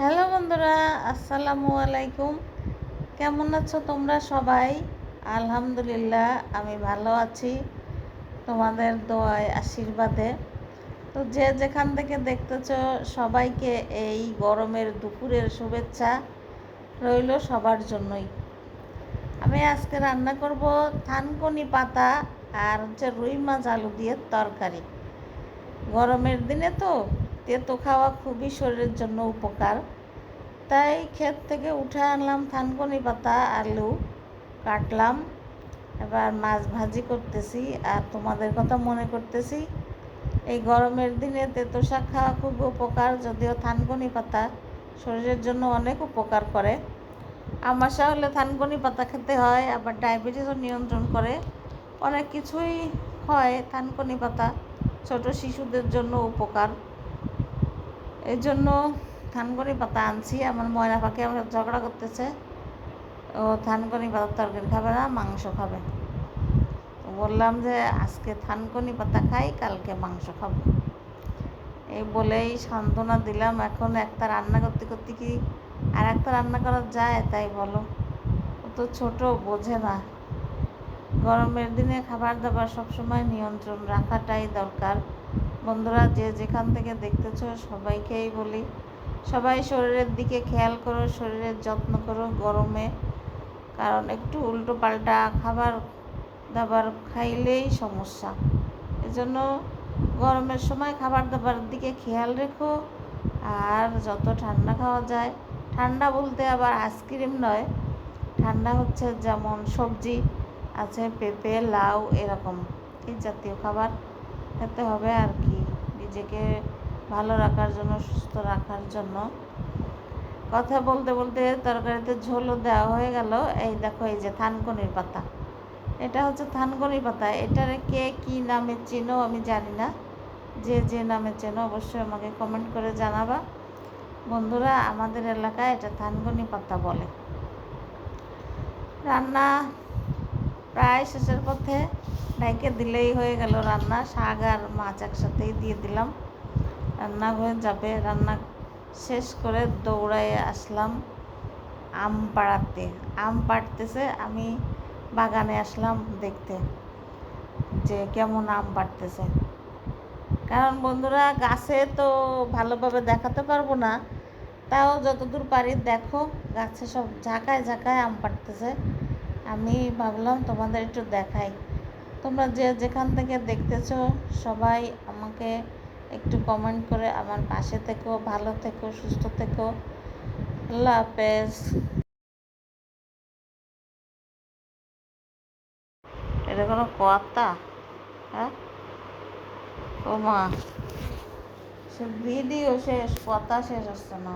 Hello বন্ধুরা, আসসালামু আলাইকুম। কেমন আছো তোমরা সবাই? আলহামদুলিল্লাহ, আমি ভালো আছি তোমাদের দোয়ায়, আশীর্বাদে। তো যে যেখান থেকে দেখতেছ সবাইকে এই গরমের দুপুরের শুভেচ্ছা রইল সবার জন্যই। আমি আজকে রান্না করব থানকনি পাতা আর হচ্ছে রুই মাছ আলু দিয়ে তরকারি। গরমের দিনে তো তেতো খাওয়া খুবই শরীরের জন্য উপকার। তাই ক্ষেত থেকে উঠে আনলাম থানকনি পাতা, আলু কাটলাম। এবার মাছ ভাজি করতেছি আর তোমাদের কথা মনে করতেছি, এই গরমের দিনে তেতো শাক খাওয়া খুব উপকার, যদিও থানকনি পাতা শরীরের জন্য অনেক উপকার করে। আমাশা হলে থানকনি পাতা খেতে হয়, আবার ডায়াবেটিসও নিয়ন্ত্রণ করে। অনেক কিছুই হয় থানকনি পাতা ছোট শিশুদের জন্য উপকার। এই জন্য থানকনি পাতা আনছি। আমার ময়না পাখি আমার ঝগড়া করতেছে। ও থানকনি পাতার তরকারি খাবে না, মাংস খাবে। বললাম যে আজকে থানকনি পাতা খাই, কালকে মাংস খাব। এই বলেই সান্ত্বনা দিলাম। এখন একটা রান্না করতে করতে কি আর একটা রান্না করা যায় তাই বলো। ও তো ছোট, বোঝে না। গরমের দিনে খাবার দাবার সবসময় নিয়ন্ত্রণ রাখাটাই দরকার। বন্ধুরা, যে যেখান থেকে দেখতেছ সবাইকেই বলি, সবাই শরীরের দিকে খেয়াল করো, শরীরের যত্ন করো গরমে। কারণ একটু উল্টো পাল্টা খাবার দাবার খাইলেই সমস্যা। এজন্য গরমের সময় খাবার দাবার দিকে খেয়াল রেখো, আর যত ঠান্ডা খাওয়া যায়, ঠান্ডা বলতে আবার আইসক্রিম নয়, ঠান্ডা হচ্ছে যেমন সবজি, আছে পেঁপে, লাউ, এরকম এই জাতীয় খাবার খেতে হবে আর কি। নিজেকে ভালো রাখার জন্য, সুস্থ রাখার জন্য। কথা বলতে বলতে তরকারিতে ঝোলও দেওয়া হয়ে গেল। এই দেখো, এই যে থানকনির পাতা। এটা হচ্ছে থানকনি পাতা। এটার কে কি নামে চেনো আমি জানি না। যে যে নামে চেনো অবশ্যই আমাকে কমেন্ট করে জানাবা। বন্ধুরা, আমাদের এলাকায় এটা থানকনি পাতা বলে। রান্না প্রায় শেষের পথে ডাইকে দিলেই হয়ে গেল রান্না। শাক আর মাছ একসাথেই দিয়ে দিলাম। রান্না হয়ে যাবে। রান্না শেষ করে দৌড়ায় আসলাম আম পাড়াতে। আম পাড়তেছে, আমি বাগানে আসলাম দেখতে যে কেমন আম পাড়তেছে। কারণ বন্ধুরা, গাছে তো ভালোভাবে দেখাতে পারব না। তাও যতদূর পারি দেখো, গাছে সব ঝাঁকায় ঝাঁকায় আম পাড়তেছে। আমি ভাবলাম তোমাদের একটু দেখাই। তোমরা যে যেখান থেকে দেখতেছ, সবাই আমাকে একটু কমেন্ট করে আমার পাশে থেকো, ভালো থেকো, সুস্থ থেকো। আল্লাহ হাফেজ। এটা কোনো কথা হ্যাঁ? ও মা সে ভিডিও শেষ কথা শেষ হচ্ছে না